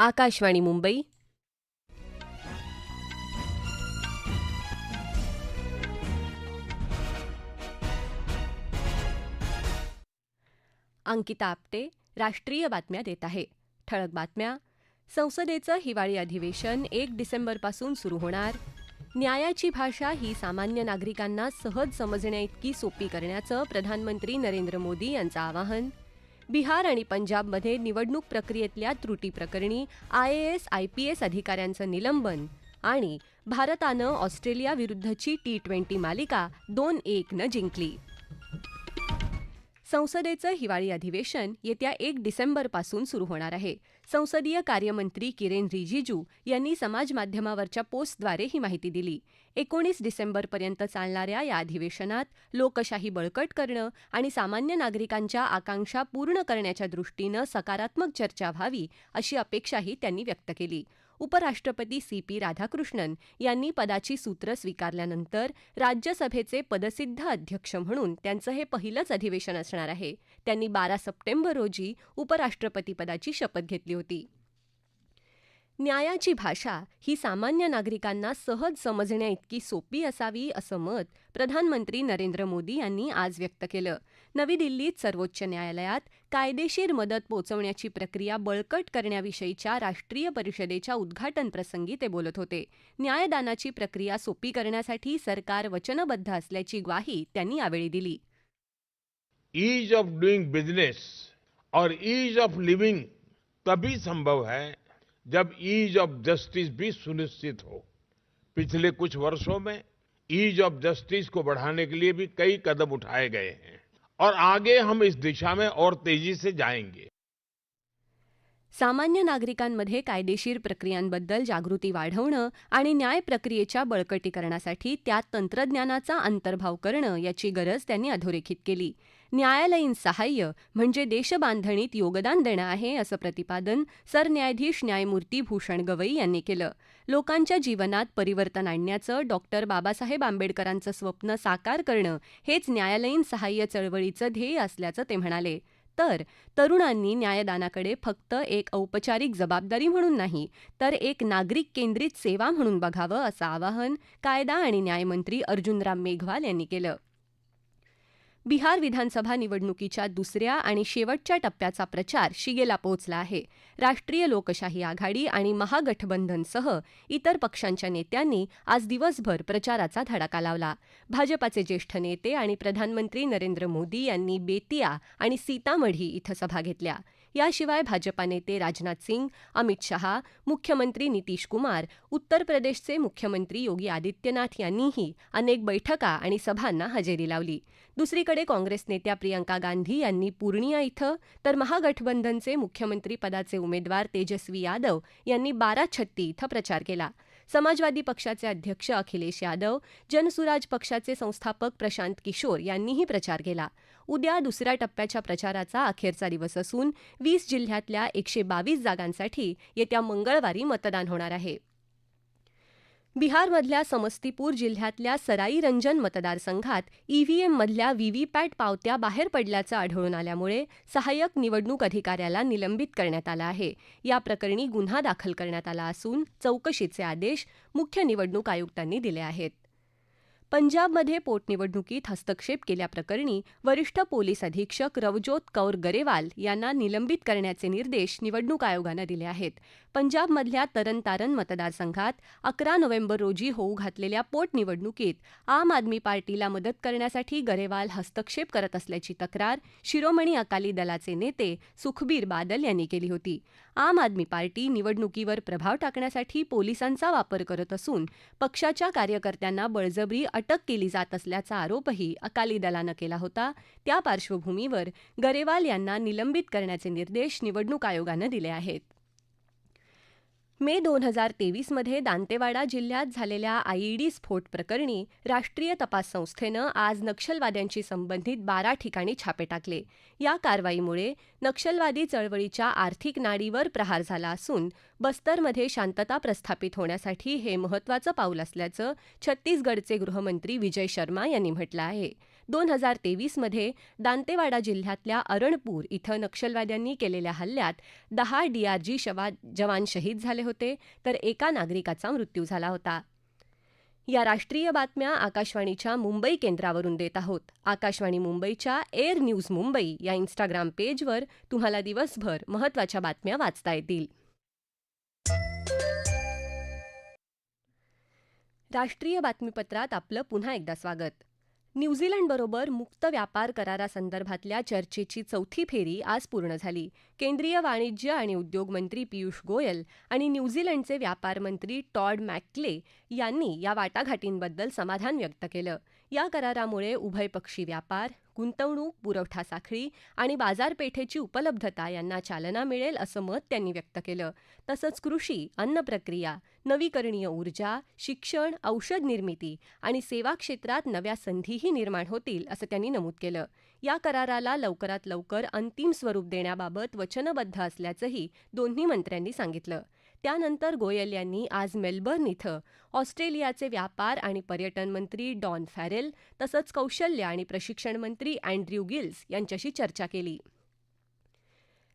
आकाशवाणी मुंबई. अंकिता आपटे राष्ट्रीय बातम्या देत आहे. ठळक बातम्या. संसदेचं हिवाळी अधिवेशन एक डिसेंबरपासून सुरू होणार. न्यायाची भाषा ही सामान्य नागरिकांना सहज समजण्याइतकी सोपी करण्याचं प्रधानमंत्री नरेंद्र मोदी यांचं आवाहन. बिहार आणि पंजाबमध्ये निवडणूक प्रक्रियेतल्या त्रुटी प्रकरणी I A S I P S अधिकाऱ्यांचं निलंबन आणि भारतानं ऑस्ट्रेलियाविरुद्धची टी ट्वेंटी मालिका दोन एकनं जिंकली. संसदेचं हिवाळी अधिवेशन येत्या एक डिसेंबरपासून सुरू होणार आहे. संसदीय कार्यमंत्री किरेन रिजिजू यांनी समाजमाध्यमावरच्या पोस्टद्वारे ही माहिती दिली. एकोणीस डिसेंबरपर्यंत चालणाऱ्या या अधिवेशनात लोकशाही बळकट करणं आणि सामान्य नागरिकांच्या आकांक्षा पूर्ण करण्याच्या दृष्टीनं सकारात्मक चर्चा व्हावी अशी अपेक्षाही त्यांनी व्यक्त केली. उपराष्ट्रपती सी पी राधाकृष्णन यांनी पदाची सूत्र स्वीकारल्यानंतर राज्यसभेचे पदसिद्ध अध्यक्ष म्हणून त्यांचं हे पहिलंच अधिवेशन असणार आहे. त्यांनी बारा सप्टेंबर रोजी उपराष्ट्रपतीपदाची शपथ घेतली होती. न्यायाची भाषा ही सामान्य नागरिकांना सहज समजण्याइतकी सोपी असावी असं मत प्रधानमंत्री नरेंद्र मोदी यांनी आज व्यक्त केलं. नवी दिल्लीत सर्वोच्च न्यायालयात कायदेशीर मदत पोचवण्याची प्रक्रिया बळकट करण्याविषयीच्या राष्ट्रीय परिषदेच्या उद्घाटनप्रसंगी ते बोलत होते. न्यायदानाची प्रक्रिया सोपी करण्यासाठी सरकार वचनबद्ध असल्याची ग्वाही त्यांनी यावेळी दिली. ईज ऑफ डूइंग बिजनेस और ईज ऑफ लिविंग तभी संभव है जब ईज ऑफ जस्टिस भी सुनिश्चित हो। पिछले कुछ वर्षों में ईज ऑफ जस्टिस को बढ़ाने के लिए भी कई कदम उठाए गए हैं। और आगे हम इस दिशा में और तेजी से जाएंगे। सामान्य नागरिकांमध्ये कायदेशीर प्रक्रियांबद्दल जागृती वाढवणं आणि न्याय प्रक्रियेच्या बळकटीकरणासाठी त्यात तंत्रज्ञानाचा अंतर्भाव करणं याची गरज त्यांनी अधोरेखित केली. न्यायालयीन सहाय्य म्हणजे देशबांधणीत योगदान देणं आहे असं प्रतिपादन सरन्यायाधीश न्यायमूर्ती भूषण गवई यांनी केलं. लोकांच्या जीवनात परिवर्तन आणण्याचं डॉक्टर बाबासाहेब आंबेडकरांचं स्वप्न साकार करणं हेच न्यायालयीन सहाय्य चळवळीचं ध्येय असल्याचं ते म्हणाले. तर तरुणांनी न्यायदानाकडे फक्त एक औपचारिक जबाबदारी म्हणून नाही तर एक नागरिक केंद्रित सेवा म्हणून बघावं असं आवाहन कायदा आणि न्यायमंत्री अर्जुनराम मेघवाल यांनी केलं. बिहार विधानसभा निवडणुकीच्या दुसऱ्या आणि शेवटच्या टप्प्याचा प्रचार शिगेला पोहोचला आहे. राष्ट्रीय लोकशाही आघाडी आणि महागठबंधनसह इतर पक्षांच्या नेत्यांनी आज दिवसभर प्रचाराचा धडाका लावला. भाजपाचे ज्येष्ठ नेते आणि प्रधानमंत्री नरेंद्र मोदी यांनी बेतिया आणि सीतामढी इथं सभा घेतल्या. याशिवाय भाजपा नेते राजनाथ सिंग अमित शहा मुख्यमंत्री नितीश कुमार उत्तर प्रदेशचे मुख्यमंत्री योगी आदित्यनाथ यांनीही अनेक बैठका आणि सभांना हजेरी लावली. दुसरीकडे काँग्रेस नेत्या प्रियंका गांधी यांनी पूर्णिया इथं तर महागठबंधनचे मुख्यमंत्री पदाचे उमेदवार तेजस्वी यादव यांनी बारा छत्ती इथं प्रचार केला. समाजवादी पक्षाचे अध्यक्ष अखिलेश यादव जनसुराज पक्षाचे संस्थापक प्रशांत किशोर यांनीही प्रचार केला. उद्या दुसऱ्या टप्प्याच्या प्रचाराचा अखेरचा दिवस असून वीस जिल्ह्यातल्या एकशे बावीस जागांसाठी येत्या मंगळवारी मतदान होणार आहे. बिहारमधल्या समस्तीपूर जिल्ह्यातल्या सराई रंजन मतदारसंघात ईव्हीएममधल्या व्हीव्हीपॅट पावत्या बाहेर पडल्याचं आढळून आल्यामुळे सहाय्यक निवडणूक अधिकाऱ्याला निलंबित करण्यात आलं आहे. या प्रकरणी गुन्हा दाखल करण्यात आला असून चौकशीचे आदेश मुख्य निवडणूक आयुक्तांनी दिले आहेत. पंजाबमध्ये पोटनिवडणुकीत हस्तक्षेप केल्याप्रकरणी वरिष्ठ पोलीस अधीक्षक रवजोत कौर गरेवाल यांना निलंबित करण्याचे निर्देश निवडणूक आयोगानं दिले आहेत. पंजाबमधल्या तरनतारन मतदारसंघात अकरा नोव्हेंबर रोजी होऊ घातलेल्या पोटनिवडणुकीत आम आदमी पार्टीला मदत करण्यासाठी गरेवाल हस्तक्षेप करत असल्याची तक्रार शिरोमणी अकाली दलाचे नेते सुखबीर बादल यांनी केली होती. आम आदमी पार्टी निवडणुकीवर प्रभाव टाकण्यासाठी पोलिसांचा वापर करत असून पक्षाच्या कार्यकर्त्यांना बळजबरी अटक केली जात असल्याचा आरोपही अकाली दलानं केला होता. त्या पार्श्वभूमीवर गरेवाल यांना निलंबित करण्याचे निर्देश निवडणूक आयोगानं दिले आहेत. मे दोन हजार तेवीसमध्ये दांतेवाडा जिल्ह्यात झालेल्या आयईडी स्फोट प्रकरणी राष्ट्रीय तपास संस्थेनं आज नक्षलवाद्यांशी संबंधित बारा ठिकाणी छापे टाकले. या कारवाईमुळे नक्षलवादी चळवळीच्या आर्थिक नाडीवर प्रहार झाला असून बस्तरमध्ये शांतता प्रस्थापित होण्यासाठी हे महत्त्वाचं पाऊल असल्याचं छत्तीसगडचे गृहमंत्री विजय शर्मा यांनी म्हटलं आहे. दोन हजार तेवीसमध्ये दांतेवाडा जिल्ह्यातल्या अरणपूर इथं नक्षलवाद्यांनी केलेल्या हल्ल्यात दहा डीआरजी शवा जवान शहीद झाले होते तर एका नागरिकाचा मृत्यू झाला होता. या राष्ट्रीय बातम्या आकाशवाणीच्या मुंबई केंद्रावरून देत आहोत. आकाशवाणी मुंबईच्या एअर न्यूज मुंबई या इंस्टाग्राम पेजवर तुम्हाला दिवसभर महत्त्वाच्या बातम्या वाचता येतील. राष्ट्रीय बातमीपत्रात आपलं पुन्हा एकदा स्वागत. न्यूझीलंडबरोबर मुक्त व्यापार करारासंदर्भातल्या चर्चेची चौथी फेरी आज पूर्ण झाली. केंद्रीय वाणिज्य आणि उद्योग मंत्री पियुष गोयल आणि न्यूझीलंडचे व्यापार मंत्री टॉड मॅकले यांनी या वाटाघाटींबद्दल समाधान व्यक्त केलं. या करारामुळे उभयपक्षी व्यापार गुंतवणूक पुरवठा साखळी आणि बाजारपेठेची उपलब्धता यांना चालना मिळेल असं मत त्यांनी व्यक्त केलं. तसंच कृषी अन्न प्रक्रिया नवीकरणीय ऊर्जा शिक्षण औषध निर्मिती आणि सेवा क्षेत्रात नव्या संधीही निर्माण होतील असं त्यांनी नमूद केलं. या कराराला लवकरात लवकर अंतिम स्वरूप देण्याबाबत वचनबद्ध असल्याचंही दोन्ही मंत्र्यांनी सांगितलं. त्यानंतर गोयल यांनी आज मेलबर्न इथं ऑस्ट्रेलियाचे व्यापार आणि पर्यटन मंत्री डॉन फॅरेल तसंच कौशल्य आणि प्रशिक्षण मंत्री अँड्र्यू गिल्स यांच्याशी चर्चा केली.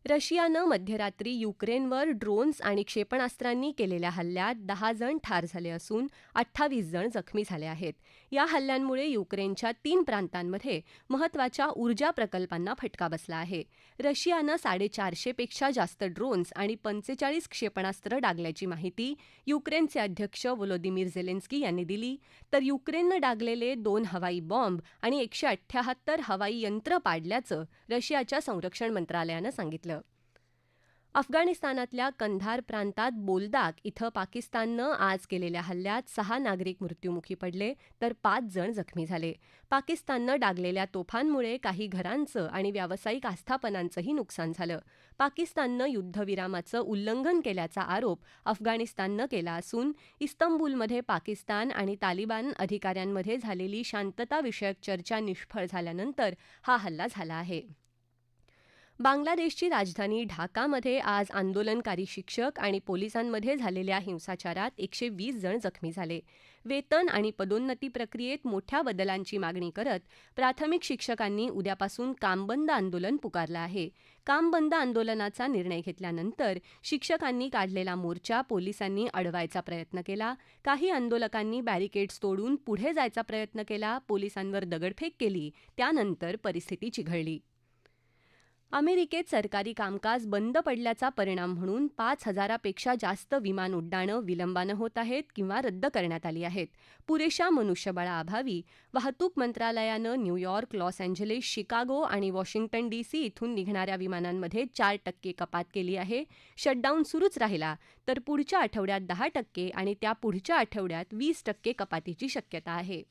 रशियानं मध्यरात्री युक्रेनवर ड्रोन्स आणि क्षेपणास्त्रांनी केलेल्या हल्ल्यात दहा जण ठार झाले असून अठ्ठावीस जण जखमी झाले आहेत. या हल्ल्यांमुळे युक्रेनच्या तीन प्रांतांमध्ये महत्त्वाच्या ऊर्जा प्रकल्पांना फटका बसला आहे. रशियानं साडेचारशेपेक्षा जास्त ड्रोन्स आणि पंचेचाळीस क्षेपणास्त्र डागल्याची माहिती युक्रेनचे अध्यक्ष वोलोदिमीर झेलेन्स्की यांनी दिली. तर युक्रेननं डागलेले दोन हवाई बॉम्ब आणि एकशे अठ्ठ्याहत्तर हवाई यंत्र पाडल्याचं रशियाच्या संरक्षण मंत्रालयानं सांगितलं. अफगाणिस्तानातल्या कंधार प्रांतात बोलदाक इथं पाकिस्ताननं आज केलेल्या हल्ल्यात सहा नागरिक मृत्युमुखी पडले तर पाच जण जखमी झाले. पाकिस्ताननं डागलेल्या तोफांमुळे काही घरांचं आणि व्यावसायिक आस्थापनांचंही नुकसान झालं. पाकिस्ताननं युद्धविरामाचं उल्लंघन केल्याचा आरोप अफगाणिस्ताननं केला असून इस्तंबूलमध्ये पाकिस्तान आणि तालिबान अधिकाऱ्यांमध्ये झालेली शांतताविषयक चर्चा निष्फळ झाल्यानंतर हा हल्ला झाला आहे. बांगलादेशची राजधानी ढाकामध्ये आज आंदोलनकारी शिक्षक आणि पोलिसांमध्ये झालेल्या हिंसाचारात एकशे वीस जण जखमी झाले. वेतन आणि पदोन्नती प्रक्रियेत मोठ्या बदलांची मागणी करत प्राथमिक शिक्षकांनी उद्यापासून कामबंद आंदोलन पुकारलं आहे. कामबंद आंदोलनाचा निर्णय घेतल्यानंतर शिक्षकांनी काढलेला मोर्चा पोलिसांनी अडवायचा प्रयत्न केला. काही आंदोलकांनी बॅरिकेड्स तोडून पुढे जायचा प्रयत्न केला. पोलिसांवर दगडफेक केली. त्यानंतर परिस्थिती चिघळली. अमेरिकेत सरकारी कामकाज बंद पडल्याचा परिणाम म्हणून पाच हजारापेक्षा जास्त विमान उड्डाणं विलंबानं होत आहेत किंवा रद्द करण्यात आली आहेत. पुरेशा मनुष्यबळाअभावी वाहतूक मंत्रालयानं New York Los Angeles Chicago आणि वॉशिंग्टन डीसी इथून निघणाऱ्या विमानांमध्ये चार टक्के कपात केली आहे. शटडाऊन सुरूच राहिला तर पुढच्या आठवड्यात दहा टक्के आणि त्या पुढच्या आठवड्यात वीस टक्के कपातीची शक्यता आहे.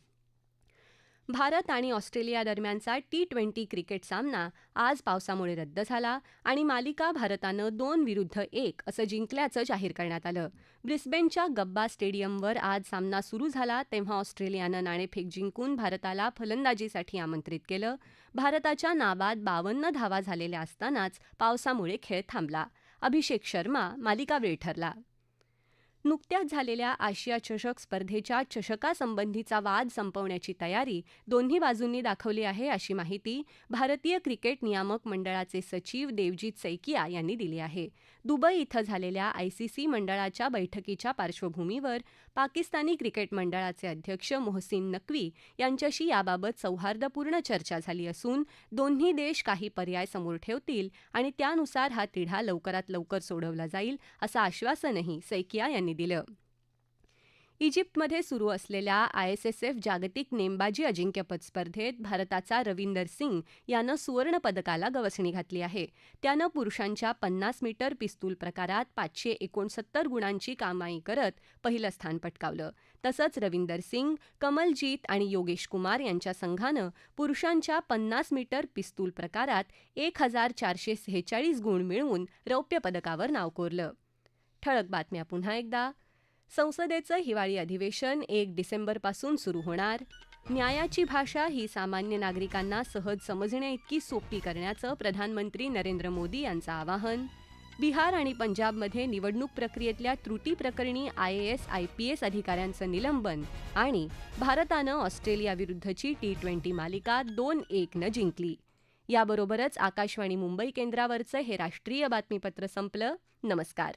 भारत आणि ऑस्ट्रेलिया दरम्यानचा टी ट्वेंटी क्रिकेट सामना आज पावसामुळे रद्द झाला आणि मालिका भारतानं दोन विरुद्ध एक असं जिंकल्याचं जाहीर करण्यात आलं. ब्रिस्बेनच्या गब्बा स्टेडियमवर आज सामना सुरू झाला तेव्हा ऑस्ट्रेलियानं नाणेफेक जिंकून भारताला फलंदाजीसाठी आमंत्रित केलं. भारताच्या नाबाद बावन्न धावा झालेल्या असतानाच पावसामुळे खेळ थांबला. अभिषेक शर्मा मालिकावेळ ठरला. नुकत्याच झालेल्या आशिया चषक स्पर्धेच्या चषकासंबंधीचा वाद संपवण्याची तयारी दोन्ही बाजूंनी दाखवली आहे अशी माहिती भारतीय क्रिकेट नियामक मंडळाचे सचिव देवजीत सैकिया यांनी दिली आहे. दुबई इथं झालेल्या आयसीसी मंडळाच्या बैठकीच्या पार्श्वभूमीवर पाकिस्तानी क्रिकेट मंडळाचे अध्यक्ष मोहसिन नक्वी यांच्याशी याबाबत सौहार्दपूर्ण चर्चा झाली असून दोन्ही देश काही पर्याय समोर ठेवतील आणि त्यानुसार हा तिढा लवकरात लवकर सोडवला जाईल असं आश्वासनही सैकिया यांनी दिलं. इजिप्तमध्ये सुरू असलेल्या आय एस एस एफ जागतिक नेमबाजी अजिंक्यपद स्पर्धेत भारताचा रविंदर सिंग यानं सुवर्णपदकाला गवसणी घातली आहे. त्यानं पुरुषांच्या पन्नास मीटर पिस्तूल प्रकारात पाचशे एकोणसत्तर गुणांची कामाई करत पहिलं स्थान पटकावलं. तसंच रविंदर सिंग कमलजीत आणि योगेश कुमार यांच्या संघानं पुरुषांच्या पन्नास मीटर पिस्तूल प्रकारात एक हजार चारशे सेहेचाळीस गुण मिळवून रौप्य पदकावर नाव कोरलं. ठळक बातम्या पुन्हा एकदा. संसदेचं हिवाळी अधिवेशन एक डिसेंबरपासून सुरू होणार. न्यायाची भाषा ही सामान्य नागरिकांना सहज समजण्याइतकी सोपी करण्याचं प्रधानमंत्री नरेंद्र मोदी यांचं आवाहन. बिहार आणि पंजाबमध्ये निवडणूक प्रक्रियेतल्या त्रुटी प्रकरणी I A S I P S अधिकाऱ्यांचं निलंबन आणि भारतानं ऑस्ट्रेलियाविरुद्धची टी ट्वेंटी मालिका दोन एकनं जिंकली. याबरोबरच आकाशवाणी मुंबई केंद्रावरचं हे राष्ट्रीय बातमीपत्र संपलं. नमस्कार.